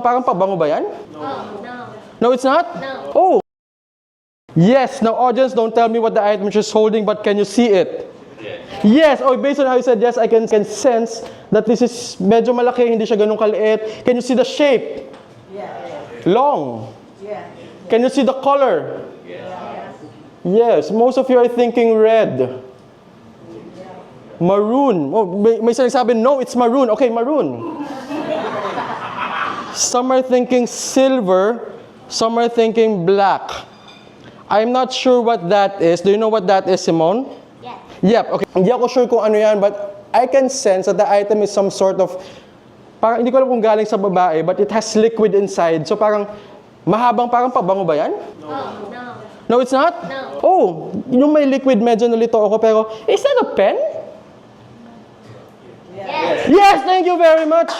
Parang pabango ba yan? No. No, it's not? No. Oh. Yes. Now, audience, don't tell me what the item she's holding, but can you see it? Yes. Oh, based on how you said yes, I can, can sense that this is medyo malaki, hindi siya ganun kaliit. Can you see the shape? Long. Can you see the color? Yes. Most of you are thinking red. Maroon. Oh, may, may sinasabi, no, it's maroon. Okay, maroon. Some are thinking silver. Some are thinking black. I'm not sure what that is. Do you know what that is, Simone? Yes. Yep, okay. Hindi ako sure kung ano yan, but I can sense that the item is some sort of, parang hindi ko alam kung galing sa babae, but it has liquid inside. So parang, mahabang parang pabango ba yan? Oh, no. No, it's not? No. Oh, yung may liquid, medyo nalito ako, pero, is that a pen? Yes. Yes, thank you very much.